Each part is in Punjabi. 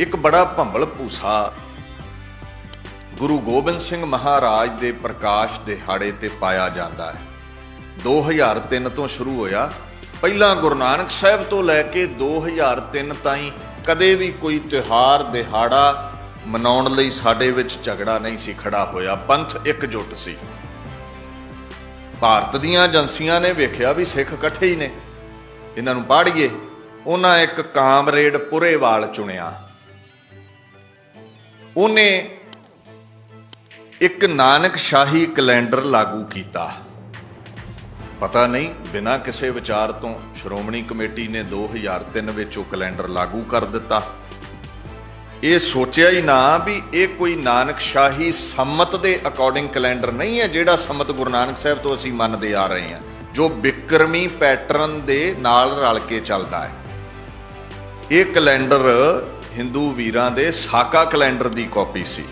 ਇੱਕ ਬੜਾ ਭੰਬਲ ਭੂਸਾ। ਗੁਰੂ ਗੋਬਿੰਦ ਸਿੰਘ ਮਹਾਰਾਜ ਦੇ ਪ੍ਰਕਾਸ਼ ਦਿਹਾੜੇ ਤੇ ਪਾਇਆ ਜਾਂਦਾ ਹੈ। 2003 ਤੋਂ ਸ਼ੁਰੂ ਹੋਇਆ। ਪਹਿਲਾਂ ਗੁਰੂ ਨਾਨਕ ਸਾਹਿਬ ਤੋਂ ਲੈ ਕੇ 2003 ਤਾਈਂ ਕਦੇ ਵੀ ਕੋਈ ਤਿਉਹਾਰ, ਦਿਹਾੜਾ ਮਨਾਉਣ ਲਈ ਸਾਡੇ ਵਿੱਚ ਝਗੜਾ ਨਹੀਂ ਸੀ, ਖੜਾ ਹੋਇਆ। ਪੰਥ ਇਕਜੁੱਟ ਸੀ। ਭਾਰਤ ਦੀਆਂ ਏਜੰਸੀਆਂ ਨੇ ਵੇਖਿਆ ਵੀ ਸਿੱਖ ਇਕੱਠੇ ਹੀ ਨੇ। ਇਹਨਾਂ ਨੂੰ ਪਾੜੀਏ। ਉਹਨਾਂ ਇੱਕ ਕਾਮਰੇਡ ਪੁਰੇਵਾਲ ਚੁਣਿਆ। ਉਹਨੇ ਇੱਕ ਨਾਨਕ ਸ਼ਾਹੀ ਕੈਲੰਡਰ ਲਾਗੂ ਕੀਤਾ। ਪਤਾ ਨਹੀਂ, ਬਿਨਾਂ ਕਿਸੇ ਵਿਚਾਰ ਤੋਂ ਸ਼੍ਰੋਮਣੀ ਕਮੇਟੀ ਨੇ 2003 ਵਿੱਚ ਉਹ ਕੈਲੰਡਰ ਲਾਗੂ ਕਰ ਦਿੱਤਾ। ਇਹ ਸੋਚਿਆ ਹੀ ਨਾ ਵੀ ਇਹ ਕੋਈ ਨਾਨਕ ਸ਼ਾਹੀ ਸੰਮਤ ਦੇ ਅਕੋਰਡਿੰਗ ਕੈਲੰਡਰ ਨਹੀਂ ਹੈ, ਜਿਹੜਾ ਸੰਮਤ ਗੁਰੂ ਨਾਨਕ ਸਾਹਿਬ ਤੋਂ ਅਸੀਂ ਮੰਨਦੇ ਆ ਰਹੇ ਹਾਂ, ਜੋ ਬਿਕਰਮੀ ਪੈਟਰਨ ਦੇ ਨਾਲ ਰਲ ਕੇ ਚੱਲਦਾ ਹੈ। ਇਹ ਕੈਲੰਡਰ ਹਿੰਦੂ ਵੀਰਾਂ ਦੇ ਸਾਕਾ ਕੈਲੰਡਰ ਦੀ ਕਾਪੀ ਸੀ।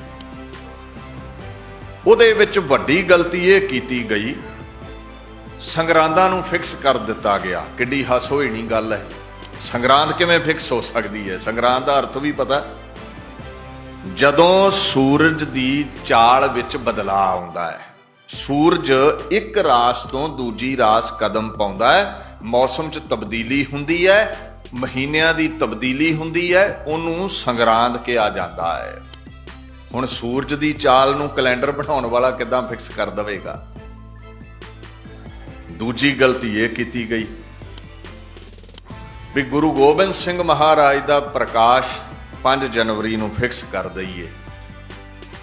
ਉਹਦੇ ਵਿੱਚ ਵੱਡੀ ਗਲਤੀ ਇਹ ਕੀਤੀ ਗਈ, ਸੰਗਰਾਂਦਾਂ ਨੂੰ ਫਿਕਸ ਕਰ ਦਿੱਤਾ ਗਿਆ। ਕਿੱਡੀ ਹਸੋਹੀਣੀ ਗੱਲ ਹੈ। ਸੰਗਰਾਂਦ ਕਿਵੇਂ ਫਿਕਸ ਹੋ ਸਕਦੀ ਹੈ? ਸੰਗਰਾਂਦ ਦਾ ਅਰਥ ਵੀ ਪਤਾ। ਜਦੋਂ ਸੂਰਜ ਦੀ ਚਾਲ ਵਿੱਚ ਬਦਲਾਅ ਆਉਂਦਾ ਹੈ, ਸੂਰਜ ਇੱਕ ਰਾਸ ਤੋਂ ਦੂਜੀ ਰਾਸ ਕਦਮ ਪਾਉਂਦਾ ਹੈ, ਮੌਸਮ 'ਚ ਤਬਦੀਲੀ ਹੁੰਦੀ ਹੈ ਮਹੀਨਿਆਂ ਦੀ ਤਬਦੀਲੀ ਹੁੰਦੀ ਹੈ, ਉਹਨੂੰ ਸੰਗਰਾਂਦ ਕਿਹਾ ਜਾਂਦਾ ਹੈ। ਹੁਣ ਸੂਰਜ ਦੀ ਚਾਲ ਨੂੰ ਕੈਲੰਡਰ ਬਣਾਉਣ ਵਾਲਾ ਕਿਦਾਂ ਫਿਕਸ ਕਰ ਦਵੇਗਾ? ਦੂਜੀ ਗਲਤੀ ਇਹ ਕੀਤੀ ਗਈ ਵੀ ਗੁਰੂ ਗੋਬਿੰਦ ਸਿੰਘ ਮਹਾਰਾਜ ਦਾ ਪ੍ਰਕਾਸ਼ 5 ਜਨਵਰੀ ਨੂੰ ਫਿਕਸ ਕਰ ਦਈਏ।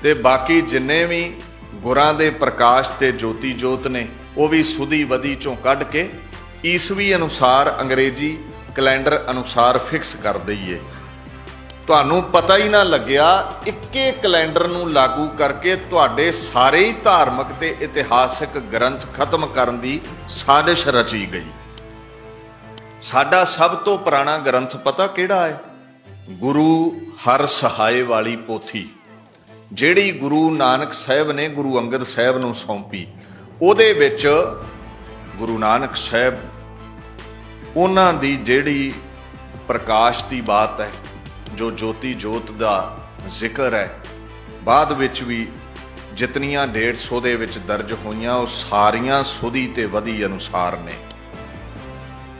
ਤੇ ਬਾਕੀ ਜਿੰਨੇ ਵੀ ਗੁਰਾਂ ਦੇ ਪ੍ਰਕਾਸ਼ ਤੇ ਜੋਤੀ ਜੋਤ ਨੇ, ਉਹ ਵੀ ਸੁਦੀ ਵਦੀ ਚੋਂ ਕੱਢ ਕੇ ਈਸਵੀ ਅਨੁਸਾਰ ਅੰਗਰੇਜ਼ੀ ਕੈਲੰਡਰ ਅਨੁਸਾਰ ਫਿਕਸ ਕਰ ਦਈਏ। ਤੁਹਾਨੂੰ ਪਤਾ ਹੀ ਨਾ ਲੱਗਿਆ, ਇੱਕੇ ਕੈਲੰਡਰ ਨੂੰ ਲਾਗੂ ਕਰਕੇ ਤੁਹਾਡੇ ਸਾਰੇ ਹੀ ਧਾਰਮਿਕ ਤੇ ਇਤਿਹਾਸਕ ਗ੍ਰੰਥ ਖਤਮ ਕਰਨ ਦੀ ਸਾਜ਼ਿਸ਼ ਰਚੀ ਗਈ। ਸਾਡਾ ਸਭ ਤੋਂ ਪੁਰਾਣਾ ਗ੍ਰੰਥ ਪਤਾ ਕਿਹੜਾ ਹੈ? ਗੁਰੂ ਹਰ ਸਹਾਏ ਵਾਲੀ ਪੋਥੀ, ਜਿਹੜੀ ਗੁਰੂ ਨਾਨਕ ਸਾਹਿਬ ਨੇ ਗੁਰੂ ਅੰਗਦ ਸਾਹਿਬ ਨੂੰ ਸੌਂਪੀ। ਉਹਦੇ ਵਿੱਚ ਗੁਰੂ ਨਾਨਕ ਸਾਹਿਬ ਉਹਨਾਂ ਦੀ ਜਿਹੜੀ ਪ੍ਰਕਾਸ਼ ਦੀ ਬਾਤ ਹੈ, ਜੋ ਜੋਤੀ ਜੋਤ ਦਾ ਜ਼ਿਕਰ ਹੈ, ਬਾਅਦ ਵਿੱਚ ਵੀ ਜਿਤਨੀਆਂ 150 ਦੇ ਵਿੱਚ ਦਰਜ ਹੋਈਆਂ, ਉਹ ਸਾਰੀਆਂ ਸੁਦੀ ਤੇ ਵਧੀ ਅਨੁਸਾਰ ਨੇ।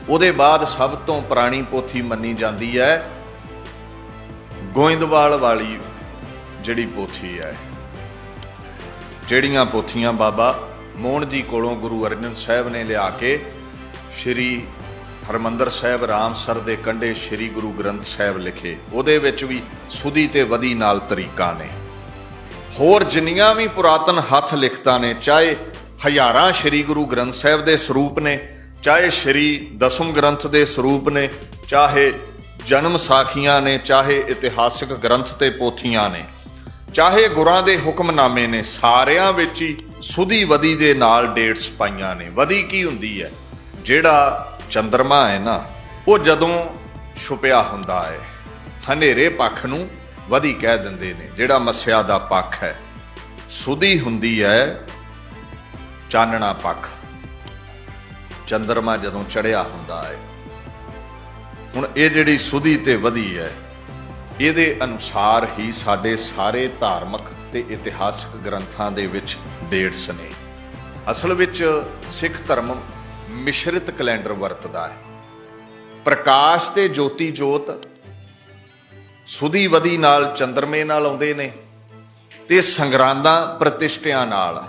ਉਹਦੇ ਬਾਅਦ ਸਭ ਤੋਂ ਪੁਰਾਣੀ ਪੋਥੀ ਮੰਨੀ ਜਾਂਦੀ ਹੈ, ਗੋਇੰਦਵਾਲ ਵਾਲੀ ਜਿਹੜੀ ਪੋਥੀ ਹੈ। ਜਿਹੜੀਆਂ ਪੋਥੀਆਂ ਬਾਬਾ ਮੋਹਨ ਜੀ ਕੋਲੋਂ ਗੁਰੂ ਅਰਜਨ ਸਾਹਿਬ ਨੇ ਲਿਆ ਕੇ ਸ਼੍ਰੀ ਹਰਮੰਦਰ ਸਾਹਿਬ ਰਾਮਸਰ ਦੇ ਕੰਢੇ ਸ਼੍ਰੀ ਗੁਰੂ ਗ੍ਰੰਥ ਸਾਹਿਬ ਲਿਖੇ। ਉਹਦੇ ਵਿੱਚ ਵੀ ਸੁਦੀ ਤੇ ਵਧੀ ਨਾਲ ਤਰੀਕਾ ਨੇ। ਹੋਰ ਜਿੰਨੀਆਂ ਵੀ ਪੁਰਾਤਨ ਹੱਥ ਲਿਖਤਾਂ ਨੇ, ਚਾਹੇ ਹਜ਼ਾਰਾਂ ਸ਼੍ਰੀ ਗੁਰੂ ਗ੍ਰੰਥ ਸਾਹਿਬ ਦੇ ਸਰੂਪ ਨੇ, ਚਾਹੇ ਸ਼੍ਰੀ ਦਸਮ ਗ੍ਰੰਥ ਦੇ ਸਰੂਪ ਨੇ, ਚਾਹੇ ਜਨਮ ਸਾਖੀਆਂ ਨੇ, ਚਾਹੇ ਇਤਿਹਾਸਿਕ ਗ੍ਰੰਥ ਤੇ ਪੋਥੀਆਂ ਨੇ, ਚਾਹੇ ਗੁਰਾਂ ਦੇ ਹੁਕਮਨਾਮੇ ਨੇ, ਸਾਰਿਆਂ ਵਿੱਚ ਹੀ ਸੁਧੀ ਵਦੀ ਦੇ ਨਾਲ ਡੇਟਸ ਪਾਈਆਂ ਨੇ। ਵਦੀ ਕੀ ਹੁੰਦੀ ਹੈ? ਜਿਹੜਾ ਚੰਦਰਮਾ ਹੈ ਨਾ, ਉਹ ਜਦੋਂ ਛੁਪਿਆ ਹੁੰਦਾ ਹੈ, ਹਨੇਰੇ ਪੱਖ ਨੂੰ ਵਧੀ ਕਹਿ ਦਿੰਦੇ ਨੇ, ਜਿਹੜਾ ਮਸਿਆ ਦਾ ਪੱਖ ਹੈ। ਸੁਧੀ ਹੁੰਦੀ ਹੈ ਚਾਨਣਾ ਪੱਖ। ਚੰਦਰਮਾ ਜਦੋਂ ਚੜਿਆ ਹੁੰਦਾ ਹੈ, ਹੁਣ ਇਹ ਜਿਹੜੀ ਸੁਧੀ ਤੇ ਵਧੀ ਹੈ, ਇਹਦੇ ਅਨੁਸਾਰ ਹੀ ਸਾਡੇ ਸਾਰੇ ਧਾਰਮਿਕ ਤੇ ਇਤਿਹਾਸਕ ਗ੍ਰੰਥਾਂ ਦੇ ਵਿੱਚ ਡੇਟਸ ਨੇ। ਅਸਲ ਵਿੱਚ ਸਿੱਖ ਧਰਮ ਮਿਸ਼ਰਿਤ ਕੈਲੰਡਰ ਵਰਤਦਾ ਹੈ। ਪ੍ਰਕਾਸ਼ ਤੇ ਜੋਤੀ ਜੋਤ ਸੁਦੀ ਵਦੀ ਨਾਲ ਚੰਦਰਮੇ ਨਾਲ ਆਉਂਦੇ ਨੇ ਤੇ ਸੰਗਰਾਂਦਾਂ ਪ੍ਰਤਿਸ਼ਠਿਆਂ ਨਾਲ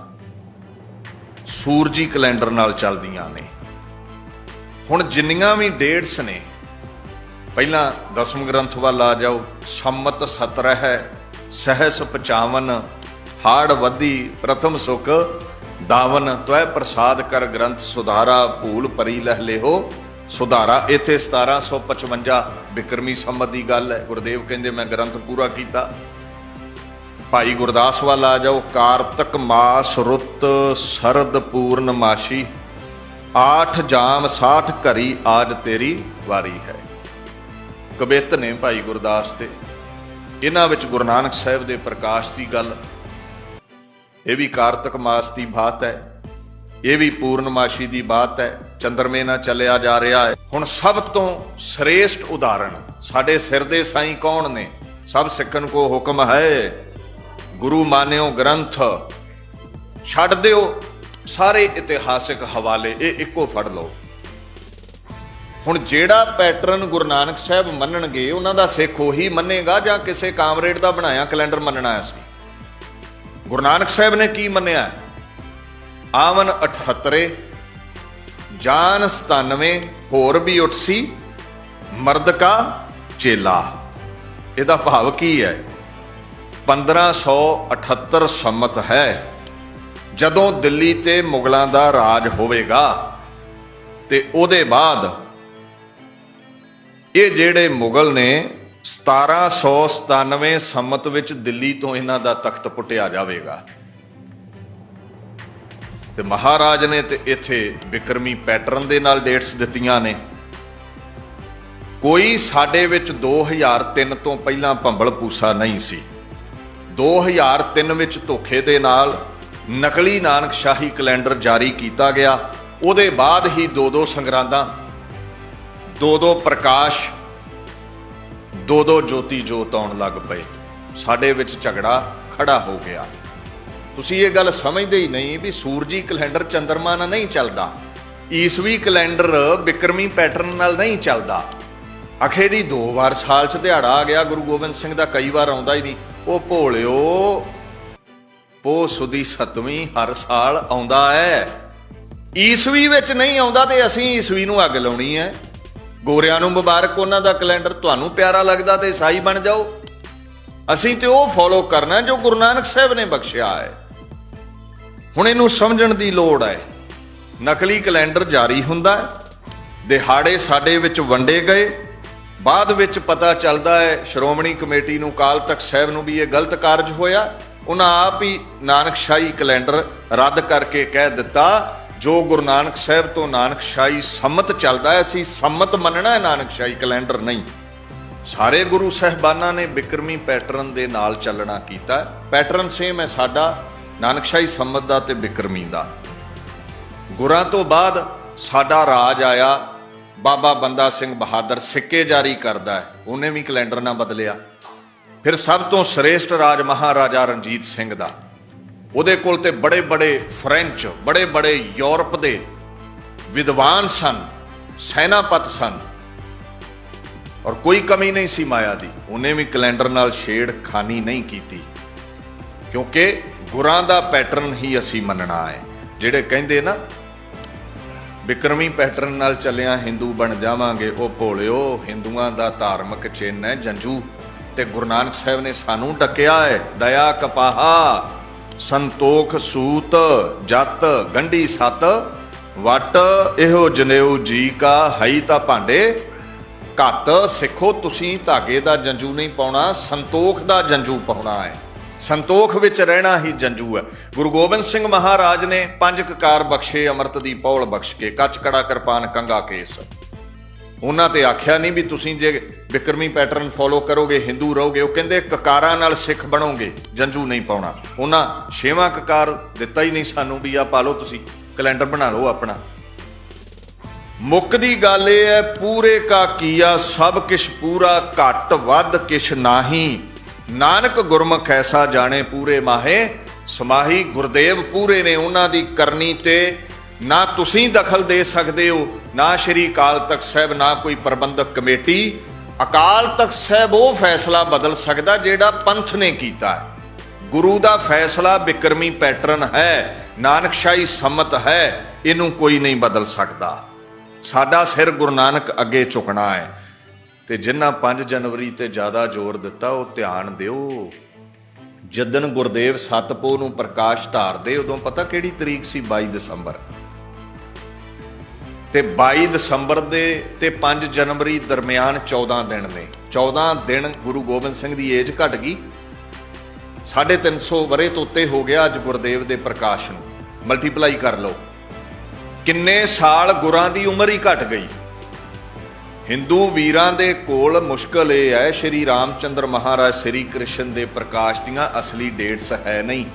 ਸੂਰਜੀ ਕੈਲੰਡਰ ਨਾਲ ਚੱਲਦੀਆਂ ਨੇ। ਹੁਣ ਜਿੰਨੀਆਂ ਵੀ ਡੇਟਸ ਨੇ, ਪਹਿਲਾਂ ਦਸਮ ਗ੍ਰੰਥ ਵੱਲ ਆ ਜਾਓ, ਸੰਮਤ 17 ਹੈ ਸਹਸ 55 ਹਾੜ ਵਧੀ, ਪ੍ਰਥਮ ਸੁਖ ਦਾਵਨ ਤਵੈ ਪ੍ਰਸਾਦ ਕਰ ਗ੍ਰੰਥ ਸੁਧਾਰਾ ਭੂਲ ਪਰੀ ਲਹਿ ਲਿਹੋ। ਸੁਧਾਰਾ ਇੱਥੇ 1755 ਬਿਕਰਮੀ ਸੰਮਤ ਦੀ ਗੱਲ ਹੈ। ਗੁਰਦੇਵ ਕਹਿੰਦੇ, ਮੈਂ ਗ੍ਰੰਥ ਪੂਰਾ ਕੀਤਾ। ਭਾਈ ਗੁਰਦਾਸ ਵੱਲ ਆ ਜਾਓ। ਕਾਰਤਕ ਮਾਸ ਰੁੱਤ ਸਰਦ ਪੂਰਨਮਾਸ਼ੀ ਆਠ ਜਾਮ 60 ਘਰੀ ਆਜ ਤੇਰੀ ਵਾਰੀ ਹੈ। ਕਵਿਤ ਨੇ ਭਾਈ ਗੁਰਦਾਸ ਤੇ। ਇਹਨਾਂ ਵਿੱਚ ਗੁਰੂ ਨਾਨਕ ਸਾਹਿਬ ਦੇ ਪ੍ਰਕਾਸ਼ ਦੀ ਗੱਲ ਇਹ ਵੀ ਕਾਰਤਕ ਮਾਸ ਦੀ ਬਾਤ ਹੈ। ਇਹ ਵੀ ਪੂਰਨਮਾਸ਼ੀ ਦੀ ਬਾਤ ਹੈ। ਚੰਦਰਮੇ ਨਾਲ ਚੱਲਿਆ ਜਾ ਰਿਹਾ ਹੈ। ਹੁਣ ਸਭ ਤੋਂ ਸ੍ਰੇਸ਼ਟ ਉਦਾਹਰਣ ਸਾਡੇ ਸਿਰ ਦੇ ਸਾਈਂ ਕੌਣ ਨੇ? ਸਭ ਸਿੱਖਣ ਕੋ ਹੁਕਮ ਹੈ। ਗੁਰੂ ਮਾਨਿਓ ਗ੍ਰੰਥ। ਛੱਡ ਦਿਓ ਸਾਰੇ ਇਤਿਹਾਸਿਕ ਹਵਾਲੇ, ਇਹ ਇੱਕੋ ਫੜ ਲਓ। ਹੁਣ ਜਿਹੜਾ ਪੈਟਰਨ ਗੁਰੂ ਨਾਨਕ ਸਾਹਿਬ ਮੰਨਣਗੇ, ਉਹਨਾਂ ਦਾ ਸਿੱਖ ਉਹੀ ਮੰਨੇਗਾ ਜਾਂ ਕਿਸੇ ਕਾਮਰੇਡ ਦਾ ਬਣਾਇਆ, ਕੈਲੰਡਰ ਮੰਨਣਾ ਹੈ ਗੁਰੂ ਨਾਨਕ ਸਾਹਿਬ ਨੇ ਕੀ ਮੰਨਿਆ? ਆਵਨ 78 ਜਾਨ 97 ਹੋਰ ਵੀ ਉਠਸੀ ਮਰਦ ਕਾ ਚੇਲਾ। ਇਹਦਾ ਭਾਵ ਕੀ ਹੈ? 1578 ਸੰਮਤ ਹੈ। ਜਦੋਂ ਦਿੱਲੀ ਤੇ ਮੁਗਲਾਂ ਦਾ ਰਾਜ ਹੋਵੇਗਾ, ਤੇ ਉਹਦੇ ਬਾਅਦ ਇਹ ਜਿਹੜੇ ਮੁਗਲ ਨੇ 1797 ਸੰਮਤ ਵਿੱਚ ਦਿੱਲੀ ਤੋਂ ਇਹਨਾਂ ਦਾ ਤਖਤ ਪੁੱਟਿਆ ਜਾਵੇਗਾ। ਤੇ ਮਹਾਰਾਜ ਨੇ ਤੇ ਇੱਥੇ ਬਿਕਰਮੀ ਪੈਟਰਨ ਦੇ ਨਾਲ ਡੇਟਸ ਦਿੱਤੀਆਂ ਨੇ। ਕੋਈ ਸਾਡੇ ਵਿੱਚ 2003 ਤੋਂ ਪਹਿਲਾਂ ਭੰਬਲ ਪੂਸਾ ਨਹੀਂ ਸੀ। 2003 ਵਿੱਚ ਧੋਖੇ ਦੇ ਨਾਲ ਨਕਲੀ ਨਾਨਕ ਸ਼ਾਹੀ ਕੈਲੰਡਰ ਜਾਰੀ ਕੀਤਾ ਗਿਆ। ਉਹਦੇ ਬਾਅਦ ਹੀ ਦੋ ਦੋ ਸੰਗਰਾਂਦਾਂ, ਦੋ ਦੋ ਪ੍ਰਕਾਸ਼ ਦੋ ਦੋ ਜੋਤੀ ਜੋਤ ਆਉਣ ਲੱਗ ਪਏ। ਸਾਡੇ ਵਿੱਚ ਝਗੜਾ ਖੜਾ ਹੋ ਗਿਆ। ਤੁਸੀਂ ਇਹ ਗੱਲ ਸਮਝਦੇ ਹੀ ਨਹੀਂ ਵੀ ਸੂਰਜੀ ਕੈਲੰਡਰ ਚੰਦਰਮਾ ਨਾਲ ਨਹੀਂ ਚੱਲਦਾ। ਈਸਵੀ ਕੈਲੰਡਰ ਬਿਕਰਮੀ ਪੈਟਰਨ ਨਾਲ ਨਹੀਂ ਚੱਲਦਾ। ਅਖੇਰੀ ਦੋ ਵਾਰ ਸਾਲ ਚ ਦਿਹਾੜਾ ਆ ਗਿਆ, ਗੁਰੂ ਗੋਬਿੰਦ ਸਿੰਘ ਦਾ ਕਈ ਵਾਰ ਆਉਂਦਾ ਹੀ ਨਹੀਂ। ਉਹ ਭੋਲਿਓ ਪੋ ਸੁਦੀ ਸਤਵੀਂ ਹਰ ਸਾਲ ਆਉਂਦਾ ਹੈ। ਈਸਵੀ ਵਿੱਚ ਨਹੀਂ ਆਉਂਦਾ ਤੇ ਅਸੀਂ ਈਸਵੀ ਨੂੰ ਅੱਗ ਲਾਉਣੀ ਹੈ। ਗੋਰਿਆਂ ਨੂੰ ਮੁਬਾਰਕ, ਉਹਨਾਂ ਦਾ ਕੈਲੰਡਰ ਤੁਹਾਨੂੰ ਪਿਆਰਾ ਲੱਗਦਾ ਤੇ ਈਸਾਈ ਬਣ ਜਾਓ। ਅਸੀਂ ਤੇ ਉਹ ਫੋਲੋ ਕਰਨਾ ਜੋ ਗੁਰੂ ਨਾਨਕ ਸਾਹਿਬ ਨੇ ਬਖਸ਼ਿਆ ਹੈ। ਹੁਣ ਇਹਨੂੰ ਸਮਝਣ ਦੀ ਲੋੜ ਹੈ। ਨਕਲੀ ਕੈਲੰਡਰ ਜਾਰੀ ਹੁੰਦਾ ਹੈ। ਦਿਹਾੜੇ ਸਾਡੇ ਵਿੱਚ ਵੰਡੇ ਗਏ। ਬਾਅਦ ਵਿੱਚ ਪਤਾ ਚੱਲਦਾ ਹੈ, ਸ਼੍ਰੋਮਣੀ ਕਮੇਟੀ ਨੂੰ ਕਾਲ ਤਖਤ ਸਾਹਿਬ ਨੂੰ ਵੀ ਇਹ ਗਲਤ ਕਾਰਜ ਹੋਇਆ। ਉਹਨਾਂ ਆਪ ਹੀ ਨਾਨਕਸ਼ਾਹੀ ਕੈਲੰਡਰ ਰੱਦ ਕਰਕੇ ਕਹਿ ਦਿੱਤਾ ਜੋ ਗੁਰੂ ਨਾਨਕ ਸਾਹਿਬ ਤੋਂ ਨਾਨਕਸ਼ਾਹੀ ਸੰਮਤ ਚੱਲਦਾ ਹੈ, ਅਸੀਂ ਸੰਮਤ ਮੰਨਣਾ ਹੈ ਨਾਨਕਸ਼ਾਹੀ ਕੈਲੰਡਰ ਨਹੀਂ। ਸਾਰੇ ਗੁਰੂ ਸਹਿਬਾਨਾਂ ਨੇ ਬਿਕਰਮੀ ਪੈਟਰਨ ਦੇ ਨਾਲ ਚੱਲਣਾ ਕੀਤਾ ਪੈਟਰਨ ਸੇਮ ਹੈ ਸਾਡਾ ਨਾਨਕਸ਼ਾਹੀ ਸੰਮਤ ਦਾ ਤੇ ਬਿਕਰਮੀ ਦਾ। ਗੁਰਾਂ ਤੋਂ ਬਾਅਦ ਸਾਡਾ ਰਾਜ ਆਇਆ, ਬਾਬਾ ਬੰਦਾ ਸਿੰਘ ਬਹਾਦਰ ਸਿੱਕੇ ਜਾਰੀ ਕਰਦਾ ਹੈ, ਉਹਨੇ ਵੀ ਕੈਲੰਡਰ ਨਾ ਬਦਲਿਆ। ਫਿਰ ਸਭ ਤੋਂ ਸ੍ਰੇਸ਼ਟ ਰਾਜ ਮਹਾਰਾਜਾ ਰਣਜੀਤ ਸਿੰਘ ਦਾ। ਉਹਦੇ ਕੋਲ ਤੇ ਬੜੇ ਬੜੇ ਫ੍ਰੈਂਚ, ਬੜੇ ਬੜੇ ਯੂਰਪ ਦੇ ਵਿਦਵਾਨ ਸਨ, ਸੈਨਾਪਤ ਸਨ। ਔਰ ਕੋਈ ਕਮੀ ਨਹੀਂ ਸੀ ਮਾਇਆ ਦੀ। ਉਹਨੇ ਵੀ ਕੈਲੰਡਰ ਨਾਲ ਛੇੜ ਖਾਨੀ ਨਹੀਂ ਕੀਤੀ। ਕਿਉਂਕਿ ਗੁਰਾਂ ਦਾ ਪੈਟਰਨ ਹੀ ਅਸੀਂ ਮੰਨਣਾ ਹੈ। ਜਿਹੜੇ ਕਹਿੰਦੇ ਨਾ ਬਿਕਰਮੀ ਪੈਟਰਨ ਨਾਲ ਚੱਲਿਆ ਹਿੰਦੂ ਬਣ ਜਾਵਾਂਗੇ, ਉਹ ਭੋਲਿਓ, ਹਿੰਦੂਆਂ ਦਾ ਧਾਰਮਿਕ ਚਿੰਨ੍ਹ ਹੈ ਜੰਜੂ। ਤੇ ਗੁਰੂ ਨਾਨਕ ਸਾਹਿਬ ਨੇ ਸਾਨੂੰ ਡੱਕਿਆ ਹੈ, ਦਇਆ ਕਪਾਹਾ। ਸੰਤੋਖ ਸੂਤ ਜਤ ਗੰਢੀ ਸਤ, ਵਟ ਇਹੋ ਜਨੇਊ ਜੀ ਕਾ ਹਈ ਤਾਂ ਭਾਂਡੇ। ਘੱਟ ਸਿੱਖੋ ਤੁਸੀਂ, ਧਾਗੇ ਦਾ ਜੰਜੂ ਨਹੀਂ ਪਾਉਣਾ, ਸੰਤੋਖ ਦਾ ਜੰਜੂ ਪਾਉਣਾ ਹੈ। ਸੰਤੋਖ ਵਿੱਚ ਰਹਿਣਾ ਹੀ ਜੰਜੂ ਹੈ। ਗੁਰੂ ਗੋਬਿੰਦ ਸਿੰਘ ਮਹਾਰਾਜ ਨੇ ਪੰਜ ਕਕਾਰ ਬਖਸ਼ੇ, ਅੰਮ੍ਰਿਤ ਦੀ ਪੌਲ ਬਖਸ਼ ਕੇ, ਕੱਚ ਕੜਾ ਕਿਰਪਾਨ ਕੰਗਾ ਕੇਸ। ਉਹਨਾਂ ਤੇ ਆਖਿਆ ਨਹੀਂ ਵੀ ਤੁਸੀਂ ਜੇ ਬਿਕਰਮੀ ਪੈਟਰਨ ਫੋਲੋ ਕਰੋਗੇ, ਹਿੰਦੂ ਰਹੋਗੇ, ਉਹ ਕਹਿੰਦੇ ਕਕਾਰਾਂ ਨਾਲ ਸਿੱਖ ਬਣੋਗੇ ਜੰਜੂ ਨਹੀਂ ਪਾਉਣਾ। ਉਹਨਾਂ ਛੇਵਾਂ ਕਕਾਰ ਦਿੱਤਾ ਹੀ ਨਹੀਂ ਸਾਨੂੰ ਵੀ ਆ ਪਾ ਲਓ ਤੁਸੀਂ, ਕੈਲੰਡਰ ਬਣਾ ਲਓ ਆਪਣਾ। ਮੁੱਕ ਦੀ ਗੱਲ ਇਹ ਹੈ, ਪੂਰੇ ਕਾ ਕੀਆ, ਸਭ ਕਿਛ ਪੂਰਾ ਘੱਟ ਵੱਧ ਕਿਛ ਨਾਹੀ। ਨਾਨਕ ਗੁਰਮੁਖ ਐਸਾ ਜਾਣੇ ਪੂਰੇ ਮਾਹੇ, ਸਮਾਹੀ ਗੁਰਦੇਵ ਪੂਰੇ ਨੇ ਉਹਨਾਂ ਦੀ ਕਰਨੀ ਤੇ ਨਾ ਤੁਸੀਂ ਦਖਲ ਦੇ ਸਕਦੇ ਹੋ, ਨਾ ਸ਼੍ਰੀ ਅਕਾਲ ਤਖਤ ਸਾਹਿਬ, ਨਾ ਕੋਈ ਪ੍ਰਬੰਧਕ ਕਮੇਟੀ। ਅਕਾਲ ਤਖਤ ਸਾਹਿਬ ਉਹ ਫੈਸਲਾ ਬਦਲ ਸਕਦਾ ਜਿਹੜਾ ਪੰਥ ਨੇ ਕੀਤਾ ਹੈ। ਗੁਰੂ ਦਾ ਫੈਸਲਾ ਬਿਕਰਮੀ ਪੈਟਰਨ ਹੈ ਨਾਨਕਸ਼ਾਹੀ ਸੰਮਤ ਹੈ, ਇਹਨੂੰ ਕੋਈ ਨਹੀਂ ਬਦਲ ਸਕਦਾ। ਸਾਡਾ ਸਿਰ ਗੁਰੂ ਨਾਨਕ ਅੱਗੇ ਝੁਕਣਾ ਹੈ। ਤੇ ਜਿਨ੍ਹਾਂ 5 ਜਨਵਰੀ ਤੇ ਜ਼ਿਆਦਾ ਜ਼ੋਰ ਦਿੱਤਾ, ਉਹ ਧਿਆਨ ਦਿਓ। ਜਦਨ ਗੁਰਦੇਵ ਸਤਪੋ ਨੂੰ ਪ੍ਰਕਾਸ਼ ਧਾਰਦੇ ਉਦੋਂ ਪਤਾ ਕਿਹੜੀ ਤਰੀਕ ਸੀ? 22 ਦਸੰਬਰ। ਤੇ 22 ਦਸੰਬਰ ਦੇ ਤੇ 5 ਜਨਵਰੀ ਦਰਮਿਆਨ 14 ਦਿਨ ਨੇ। 14 ਦਿਨ ਗੁਰੂ ਗੋਬਿੰਦ ਸਿੰਘ ਦੀ ਏਜ ਘਟ ਗਈ। 350 ਵਰੇ ਤੋਂ ਉੱਤੇ ਹੋ ਗਿਆ ਅੱਜ ਗੁਰਦੇਵ ਦੇ ਪ੍ਰਕਾਸ਼ ਨੂੰ। ਮਲਟੀਪਲਾਈ ਕਰ ਲਓ। ਕਿੰਨੇ ਸਾਲ ਗੁਰਾਂ ਦੀ ਉਮਰ ਹੀ ਘਟ ਗਈ। ਹਿੰਦੂ ਵੀਰਾਂ ਦੇ ਕੋਲ ਮੁਸ਼ਕਲ ਇਹ ਹੈ, ਸ਼੍ਰੀ ਰਾਮਚੰਦਰ ਮਹਾਰਾਜ ਸ੍ਰੀ ਕ੍ਰਿਸ਼ਨ ਦੇ ਪ੍ਰਕਾਸ਼ ਦੀਆਂ ਅਸਲੀ ਡੇਟਸ ਹੈ ਨਹੀਂ।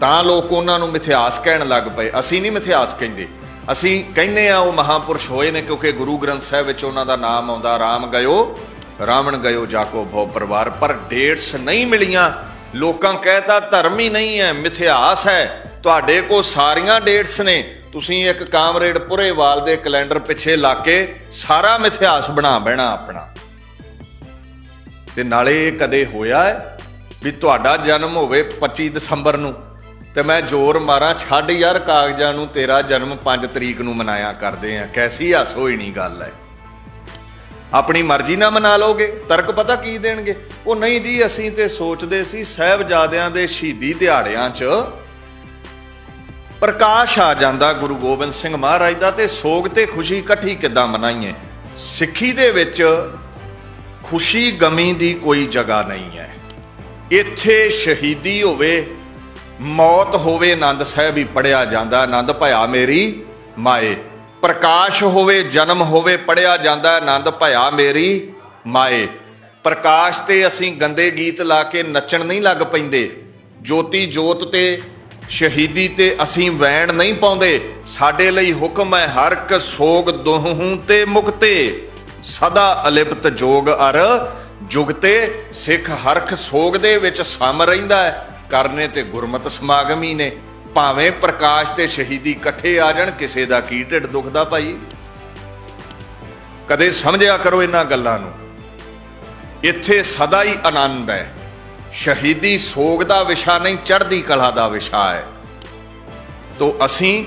ਤਾਂ ਲੋਕ ਉਹਨਾਂ ਨੂੰ ਮਿਥਿਆਸ ਕਹਿਣ ਲੱਗ ਪਏ। ਅਸੀਂ ਨਹੀਂ ਮਿਥਿਆਸ ਕਹਿੰਦੇ। ਅਸੀਂ ਕਹਿੰਦੇ ਆ ਉਹ ਮਹਾਪੁਰਸ਼ ਹੋਏ ਨੇ ਕਿਉਂਕਿ ਗੁਰੂ ਗ੍ਰੰਥ ਸਾਹਿਬ ਵਿੱਚ ਉਹਨਾਂ ਦਾ ਨਾਮ ਆਉਂਦਾ, ਰਾਮ ਗਇਓ, ਰਾਵਣ ਗਇਓ, ਜਾਕੋ ਭੋ ਪਰਿਵਾਰ, ਪਰ ਡੇਟਸ ਨਹੀਂ ਮਿਲੀਆਂ। ਲੋਕਾਂ ਕਹਿਤਾ, ਧਰਮ ਹੀ ਨਹੀਂ ਹੈ, ਮਿਥਿਹਾਸ ਹੈ। ਤੁਹਾਡੇ ਕੋ ਸਾਰੀਆਂ ਡੇਟਸ ਨੇ। ਤੁਸੀਂ ਇੱਕ ਕਾਮਰੇਡ ਪੁਰੇਵਾਲ ਦੇ ਕੈਲੰਡਰ ਪਿੱਛੇ ਲਾ ਕੇ ਸਾਰਾ ਮਿਥਿਹਾਸ ਬਣਾ ਬਹਿਣਾ ਆਪਣਾ। ਤੇ ਨਾਲੇ ਇਹ ਕਦੇ ਹੋਇਆ ਵੀ ਤੁਹਾਡਾ ਜਨਮ ਹੋਵੇ 25 ਦਸੰਬਰ ਨੂੰ। ਤੇ ਮੈਂ ਜ਼ੋਰ ਮਾਰਾਂ, ਛੱਡ ਯਾਰ ਕਾਗਜ਼ਾਂ ਨੂੰ, ਤੇਰਾ ਜਨਮ 5 ਤਰੀਕ ਨੂੰ ਮਨਾਇਆ ਕਰਦੇ ਆ। ਕੈਸੀ ਹਾਸੋਈ ਨਹੀਂ ਗੱਲ ਹੈ ਆਪਣੀ ਮਰਜ਼ੀ ਨਾਲ ਮਨਾ ਲੋਗੇ ਤਰਕ ਪਤਾ ਕੀ ਦੇਣਗੇ? ਉਹ ਨਹੀਂ ਜੀ, ਅਸੀਂ ਤੇ ਸੋਚਦੇ ਸੀ ਸਹਿਬਜ਼ਾਦਿਆਂ ਦੇ ਸ਼ਹੀਦੀ ਦਿਹਾੜਿਆਂ 'ਚ ਪ੍ਰਕਾਸ਼ ਆ ਜਾਂਦਾ ਗੁਰੂ ਗੋਬਿੰਦ ਸਿੰਘ ਮਹਾਰਾਜ ਦਾ ਤੇ ਸੋਗ ਤੇ ਖੁਸ਼ੀ ਇਕੱਠੀ ਕਿੱਦਾਂ ਮਨਾਈਏ? ਸਿੱਖੀ ਦੇ ਵਿੱਚ ਖੁਸ਼ੀ ਗਮੀ ਦੀ ਕੋਈ ਜਗ੍ਹਾ ਨਹੀਂ ਹੈ ਇੱਥੇ ਸ਼ਹੀਦੀ ਹੋਵੇ ਮੌਤ ਹੋਵੇ, ਆਨੰਦ ਸਾਹਿਬ ਹੀ ਪੜਿਆ ਜਾਂਦਾ, ਆਨੰਦ ਭਇਆ ਮੇਰੀ ਮਾਏ। ਪ੍ਰਕਾਸ਼ ਹੋਵੇ, ਜਨਮ ਹੋਵੇ, ਪੜਿਆ ਜਾਂਦਾ, ਆਨੰਦ ਭਇਆ ਮੇਰੀ ਮਾਏ। ਪ੍ਰਕਾਸ਼ ਤੇ ਅਸੀਂ ਗੰਦੇ ਗੀਤ ਲਾ ਕੇ ਨੱਚਣ ਨਹੀਂ ਲੱਗ ਪੈਂਦੇ। ਜੋਤੀ ਜੋਤ ਤੇ, ਸ਼ਹੀਦੀ ਤੇ ਅਸੀਂ ਵੈਣ ਨਹੀਂ ਪਾਉਂਦੇ। ਸਾਡੇ ਲਈ ਹੁਕਮ ਹੈ ਹਰ ਇੱਕ ਸੋਗ ਦੁਹੂ ਤੇ ਮੁਕਤੇ। ਸਦਾ ਅਲਿਪਤ ਜੋਗ ਅਰ ਜੁਗਤੇ, ਸਿੱਖ ਹਰਖ ਸੋਗ ਦੇ ਵਿੱਚ ਸਮ ਰਹਿੰਦਾ ਹੈ। ਕਰਨੇ ਤੇ ਗੁਰਮਤ ਸਮਾਗਮ ਹੀ ਨੇ। ਭਾਵੇਂ ਪ੍ਰਕਾਸ਼ ਤੇ ਸ਼ਹੀਦੀ ਇਕੱਠੇ ਆ ਜਾਣ, ਕਿਸੇ ਦਾ ਕੀ ਢਿੱਡ ਦੁਖਦਾ ਭਾਈ? ਕਦੇ ਸਮਝਿਆ ਕਰੋ ਇਹਨਾਂ ਗੱਲਾਂ ਨੂੰ। ਇੱਥੇ ਸਦਾ ਹੀ ਆਨੰਦ ਹੈ। ਸ਼ਹੀਦੀ ਸੋਗ ਦਾ ਵਿਸ਼ਾ ਨਹੀਂ, ਚੜ੍ਹਦੀ ਕਲਾ ਦਾ ਵਿਸ਼ਾ ਹੈ। ਤੋ ਅਸੀਂ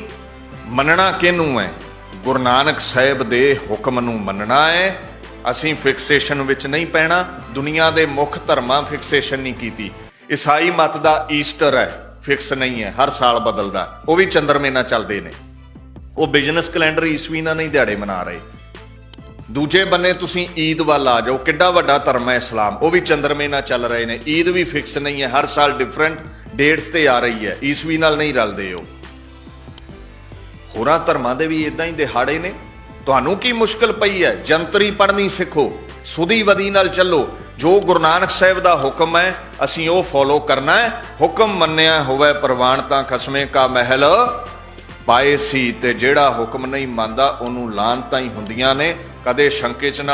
ਮੰਨਣਾ ਕਿਹਨੂੰ ਹੈ? ਗੁਰੂ ਨਾਨਕ ਸਾਹਿਬ ਦੇ ਹੁਕਮ ਨੂੰ ਮੰਨਣਾ ਹੈ। ਅਸੀਂ ਫਿਕਸੇਸ਼ਨ ਵਿੱਚ ਨਹੀਂ ਪੈਣਾ। ਦੁਨੀਆ ਦੇ ਮੁੱਖ ਧਰਮਾਂ ਫਿਕਸੇਸ਼ਨ ਨਹੀਂ ਕੀਤੀ। ਈਸਾਈ ਮਤ ਦਾ ਈਸਟਰ ਹੈ ਫਿਕਸ ਨਹੀਂ ਹੈ, ਹਰ ਸਾਲ ਬਦਲਦਾ ਉਹ ਵੀ ਚੰਦਰਮੇ ਨਾਲ ਚੱਲਦੇ ਨੇ। ਉਹ ਬਿਜ਼ਨਸ ਕੈਲੰਡਰ ਈਸਵੀ ਨਾਲ ਨਹੀਂ ਦਿਹਾੜੇ ਮਨਾ ਰਹੇ। ਦੂਜੇ ਬੰਨੇ ਤੁਸੀਂ ਈਦ ਵੱਲ ਆ ਜਾਓ, ਕਿੱਡਾ ਵੱਡਾ ਧਰਮ ਹੈ ਇਸਲਾਮ। ਉਹ ਵੀ ਚੰਦਰਮੇ ਨਾਲ ਚੱਲ ਰਹੇ ਨੇ। ਈਦ ਵੀ ਫਿਕਸ ਨਹੀਂ ਹੈ, ਹਰ ਸਾਲ ਡਿਫਰੈਂਟ ਡੇਟਸ ਤੇ ਆ ਰਹੀ ਹੈ। ਈਸਵੀ ਨਾਲ ਨਹੀਂ ਰਲਦੇ ਉਹ। ਹੋਰਾਂ ਧਰਮਾਂ ਦੇ ਵੀ ਇਦਾਂ ਹੀ ਦਿਹਾੜੇ ਨੇ। ਤੁਹਾਨੂੰ ਕੀ ਮੁਸ਼ਕਲ ਪਈ ਹੈ? ਜੰਤਰੀ ਪੜ੍ਹਨੀ ਸਿੱਖੋ, ਸੁਦੀ ਵਦੀ ਨਾਲ ਚੱਲੋ। ਜੋ ਗੁਰੂ ਨਾਨਕ ਸਾਹਿਬ ਦਾ ਹੁਕਮ ਹੈ, ਅਸੀਂ ਉਹ ਫੋਲੋ ਕਰਨਾ ਹੈ। ਹੁਕਮ ਮੰਨਿਆ ਹੋਵੇ ਪ੍ਰਵਾਨ ਤਾਂ ਖਸਮੇ ਕਾ ਮਹਿਲ। ਪਾਏ ਸੀ ਤੇ ਜਿਹੜਾ ਹੁਕਮ ਨਹੀਂ ਮੰਨਦਾ, ਉਹਨੂੰ ਲਾਨਤਾਂ ਹੀ ਹੁੰਦੀਆਂ ਨੇ। ਕਦੇ ਸ਼ੰਕੇ 'ਚ ਨਾ